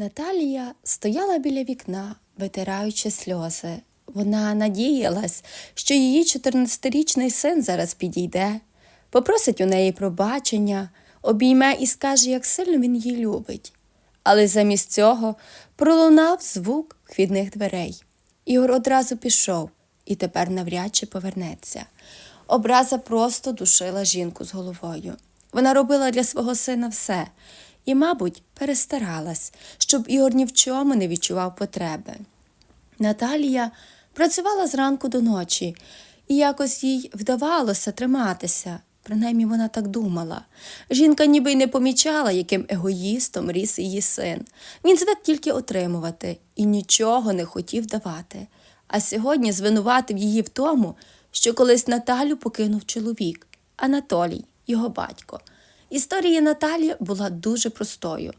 Наталія стояла біля вікна, витираючи сльози. Вона надіялась, що її 14-річний син зараз підійде, попросить у неї пробачення, обійме і скаже, як сильно він її любить. Але замість цього пролунав звук вхідних дверей. Ігор одразу пішов і тепер навряд чи повернеться. Образа просто душила жінку з головою. Вона робила для свого сина все і, мабуть, перестаралась, щоб Ігор ні в чому не відчував потреби. Наталія працювала зранку до ночі, і якось їй вдавалося триматися. Принаймні вона так думала. Жінка ніби й не помічала, яким егоїстом ріс її син. Він звик тільки отримувати і нічого не хотів давати. А сьогодні звинуватив її в тому, що колись Наталю покинув чоловік, Анатолій, його батько. Історія Наталі була дуже простою.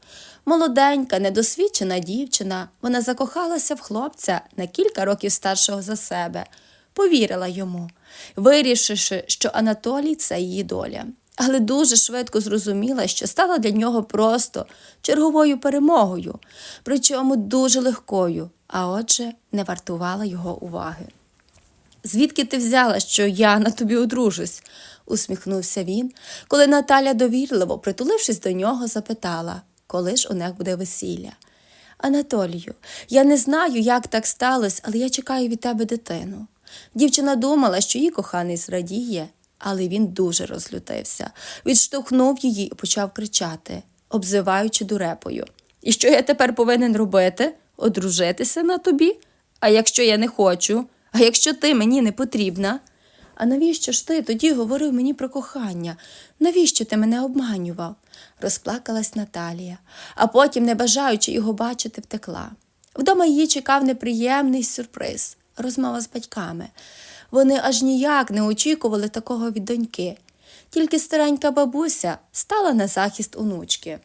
Молоденька, недосвідчена дівчина, вона закохалася в хлопця на кілька років старшого за себе, повірила йому, вирішивши, що Анатолій це її доля. Але дуже швидко зрозуміла, що стала для нього просто черговою перемогою, причому дуже легкою, а отже, не вартувала його уваги. Звідки ти взяла, що я на тобі одружусь? Усміхнувся він, коли Наталя довірливо, притулившись до нього, запитала, коли ж у них буде весілля. Анатолію, я не знаю, як так сталося, але я чекаю від тебе дитину. Дівчина думала, що її коханий зрадіє, але він дуже розлютився, відштовхнув її і почав кричати, обзиваючи дурепою. І що я тепер повинен робити? Одружитися на тобі? А якщо я не хочу? А якщо ти мені не потрібна? А навіщо ж ти тоді говорив мені про кохання? Навіщо ти мене обманював? розплакалась Наталія, а потім, не бажаючи його бачити, втекла. Вдома її чекав неприємний сюрприз розмова з батьками. Вони аж ніяк не очікували такого від доньки. Тільки старенька бабуся стала на захист онучки.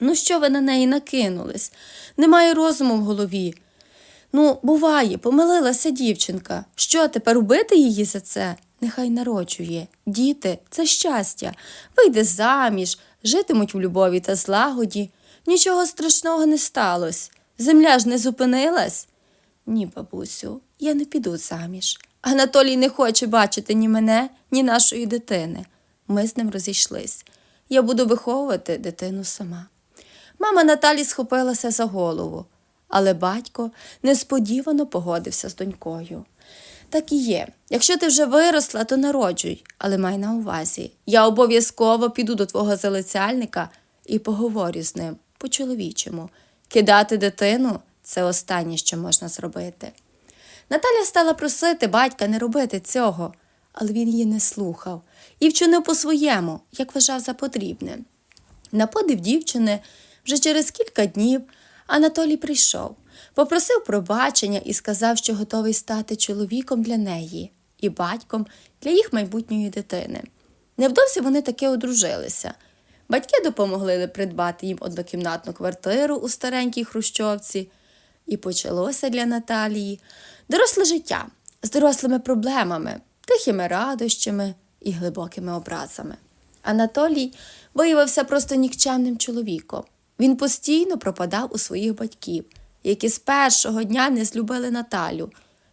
Ну, що ви на неї накинулись? Немає розуму в голові. Ну, буває, помилилася дівчинка. Що тепер убити її за це? Нехай народжує. Діти це щастя. Вийде заміж, житимуть в любові та злагоді. Нічого страшного не сталося. Земля ж не зупинилась. Ні, бабусю, я не піду заміж. Анатолій не хоче бачити ні мене, ні нашої дитини. Ми з ним розійшлись. Я буду виховувати дитину сама. Мама Наталі схопилася за голову, але батько несподівано погодився з донькою. Так і є. Якщо ти вже виросла, то народжуй, але май на увазі. Я обов'язково піду до твого залицяльника і поговорю з ним по-чоловічому. Кидати дитину це останнє, що можна зробити. Наталя стала просити батька не робити цього, але він її не слухав і вчинив по-своєму, як вважав за потрібне. На подив дівчини вже через кілька днів Анатолій прийшов, попросив пробачення і сказав, що готовий стати чоловіком для неї і батьком для їх майбутньої дитини. Невдовзі вони таки одружилися. Батьки допомогли придбати їм однокімнатну квартиру у старенькій хрущовці, і почалося для Наталії доросле життя з дорослими проблемами, тихими радощами і глибокими образами. Анатолій виявився просто нікчемним чоловіком. Він постійно пропадав у своїх батьків, які з першого дня не злюбили Наталю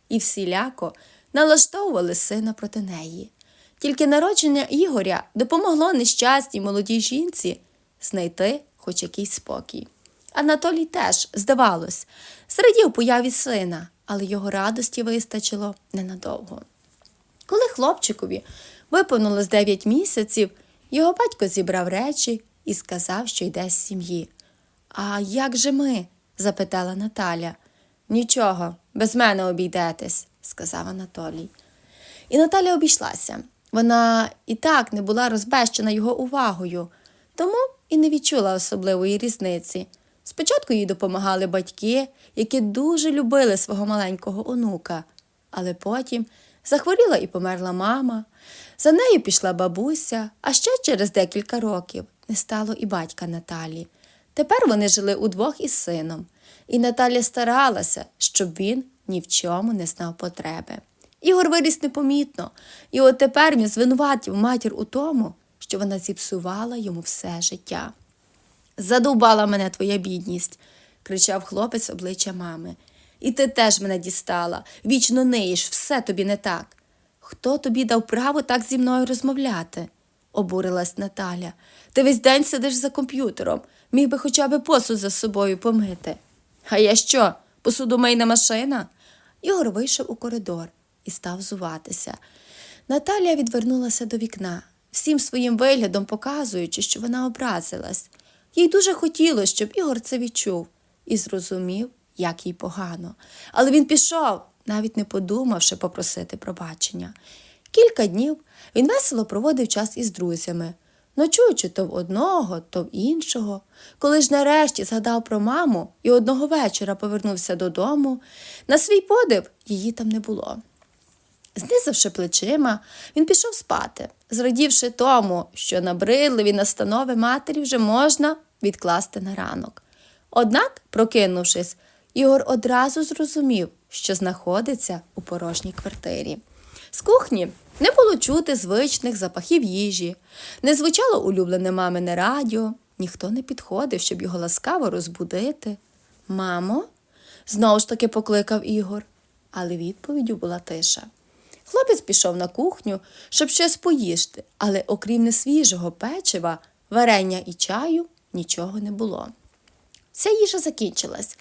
і всіляко налаштовували сина проти неї. Тільки народження Ігоря допомогло нещасній молодій жінці знайти хоч якийсь спокій. Анатолій теж, здавалось, зрадів появі сина, але його радості вистачило ненадовго. Коли хлопчикові виповнилось 9 місяців, його батько зібрав речі і сказав, що йде з сім'ї. А як же ми? запитала Наталя. Нічого, без мене обійдетесь, сказав Анатолій. І Наталя обійшлася. Вона і так не була розбещена його увагою, тому і не відчула особливої різниці. Спочатку їй допомагали батьки, які дуже любили свого маленького онука, але потім захворіла і померла мама. За нею пішла бабуся, а ще через декілька років не стало і батька Наталі. Тепер вони жили удвох із сином, і Наталя старалася, щоб він ні в чому не знав потреби. Ігор виріс непомітно, і от тепер він звинуватив матір у тому, що вона зіпсувала йому все життя. Задовбала мене твоя бідність, кричав хлопець обличчя мами. І ти теж мене дістала. Вічно ниєш, все тобі не так. Хто тобі дав право так зі мною розмовляти? обурилась Наталя. Ти весь день сидиш за комп'ютером, міг би хоча б посуд за собою помити. А я що, посудомийна машина? Ігор вийшов у коридор і став зуватися. Наталія відвернулася до вікна, всім своїм виглядом показуючи, що вона образилась. Їй дуже хотілося, щоб Ігор це відчув і зрозумів, як їй погано. Але він пішов, навіть не подумавши попросити пробачення. Кілька днів він весело проводив час із друзями, ночуючи то в одного, то в іншого. Коли ж нарешті згадав про маму і одного вечора повернувся додому, на свій подив її там не було. Знизавши плечима, він пішов спати, зрадівши тому, що набридливі настанови матері вже можна відкласти на ранок. Однак, прокинувшись, Ігор одразу зрозумів, що знаходиться у порожній квартирі. З кухні не було чути звичних запахів їжі, не звучало улюблене мамине радіо, ніхто не підходив, щоб його ласкаво розбудити. Мамо? знову ж таки покликав Ігор, але відповіддю була тиша. Хлопець пішов на кухню, щоб щось поїсти, але окрім несвіжого печива, варення і чаю нічого не було. Вся їжа закінчилась.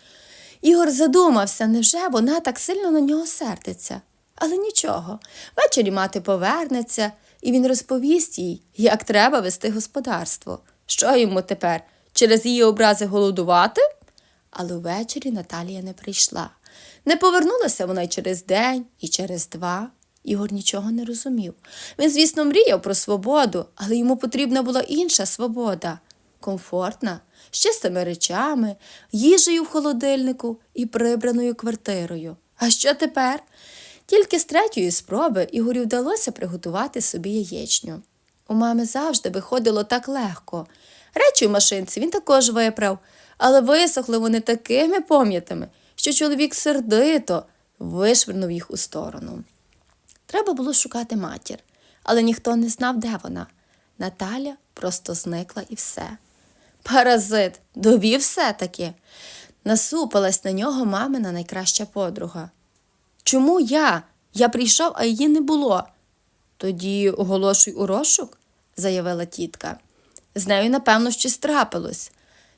Ігор задумався, невже вона так сильно на нього сердиться. Але нічого, ввечері мати повернеться, і він розповість їй, як треба вести господарство. Що йому тепер? Через її образи голодувати? Але ввечері Наталія не прийшла. Не повернулася вона й через день, і через два. Ігор нічого не розумів. Він, звісно, мріяв про свободу, але йому потрібна була інша свобода комфортна, з чистими речами, їжею в холодильнику і прибраною квартирою. А що тепер? Тільки з третьої спроби Ігорю вдалося приготувати собі яєчню. У мами завжди виходило так легко. Речі в машинці він також виправ, але висохли вони такими пом'ятами, що чоловік сердито вишвернув їх у сторону. Треба було шукати матір, але ніхто не знав, де вона. Наталя просто зникла і все. Паразит, довів все-таки. Насупилась на нього мамина найкраща подруга. Чому я? Я прийшов, а її не було. Тоді оголошуй у розшук, заявила тітка. З нею, напевно, щось трапилось.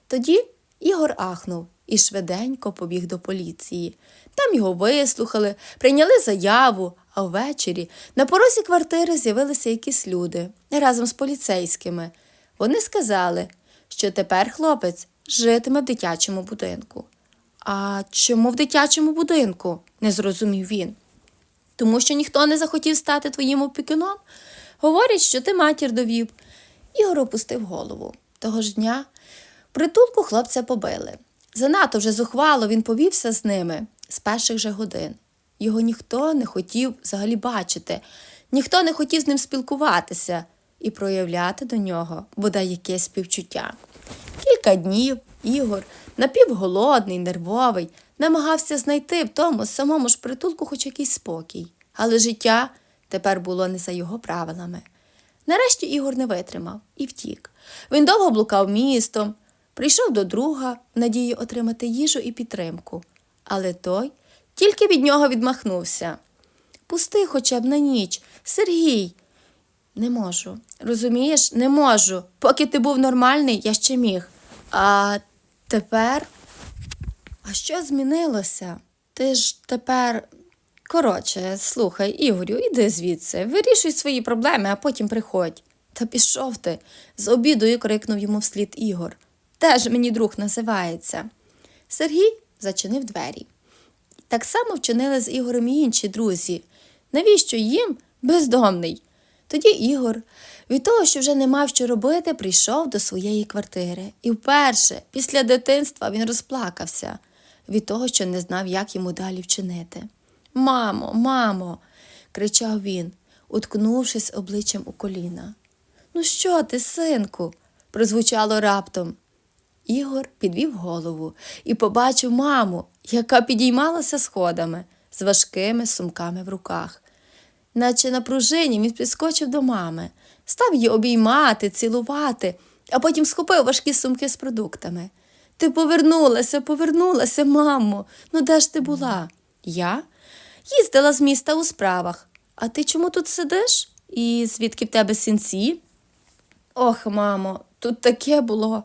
Тоді Ігор ахнув і швиденько побіг до поліції. Там його вислухали, прийняли заяву, а ввечері на порозі квартири з'явилися якісь люди разом з поліцейськими. Вони сказали, що тепер хлопець житиме в дитячому будинку. А чому в дитячому будинку? не зрозумів він. Тому що ніхто не захотів стати твоїм опікуном. Говорять, що ти матір довів. Ігор опустив голову. Того ж дня притулку хлопця побили. Занадто вже зухвало він повівся з ними з перших же годин. Його ніхто не хотів взагалі бачити, ніхто не хотів з ним спілкуватися і проявляти до нього бодай якесь співчуття. Кілька днів Ігор, напівголодний, нервовий, намагався знайти в тому самому ж притулку хоч якийсь спокій, але життя тепер було не за його правилами. Нарешті Ігор не витримав і втік. Він довго блукав містом, прийшов до друга в надії отримати їжу і підтримку, але той тільки від нього відмахнувся. Пусти хоча б на ніч, Сергій. Не можу. Розумієш, не можу. Поки ти був нормальний, я ще міг. А тепер. А що змінилося? Ти ж тепер. Коротше, слухай, Ігорю, іди звідси, вирішуй свої проблеми, а потім приходь. Та пішов ти, з обідою крикнув йому вслід Ігор. Теж мені друг називається. Сергій зачинив двері. Так само вчинили з Ігорем і інші друзі. Навіщо їм бездомний? Тоді Ігор, від того, що вже не мав що робити, прийшов до своєї квартири. І вперше, після дитинства, він розплакався від того, що не знав, як йому далі вчинити. Мамо, мамо, кричав він, уткнувшись обличчям у коліна. Ну що ти, синку? прозвучало раптом. Ігор підвів голову і побачив маму, яка підіймалася сходами з важкими сумками в руках. Наче на пружині він підскочив до мами, став її обіймати, цілувати, а потім схопив важкі сумки з продуктами. Ти повернулася, повернулася, мамо. Ну де ж ти була? Я? Їздила з міста у справах. А ти чому тут сидиш? І звідки в тебе сінці? Ох, мамо, тут таке було.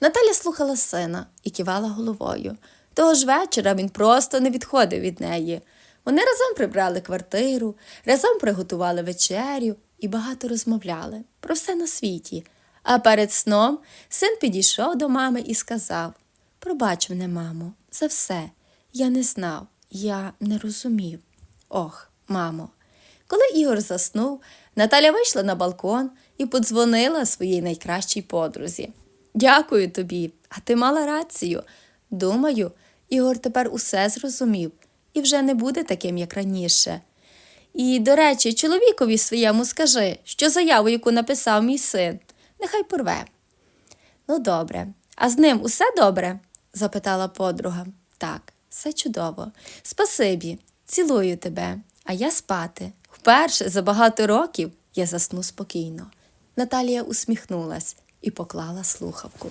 Наталя слухала сина і кивала головою. Того ж вечора він просто не відходив від неї. Вони разом прибрали квартиру, разом приготували вечерю і багато розмовляли про все на світі. А перед сном син підійшов до мами і сказав: Пробач мене, мамо, за все. Я не знав, я не розумів. Ох, мамо. Коли Ігор заснув, Наталя вийшла на балкон і подзвонила своїй найкращій подрузі. Дякую тобі, а ти мала рацію. Думаю, Ігор тепер усе зрозумів і вже не буде таким, як раніше. І, до речі, чоловікові своєму скажи, що заяву, яку написав мій син, нехай порве. Ну, добре. А з ним усе добре? запитала подруга. Так, все чудово. Спасибі, цілую тебе, а я спати. Вперше за багато років я засну спокійно. Наталія усміхнулась і поклала слухавку.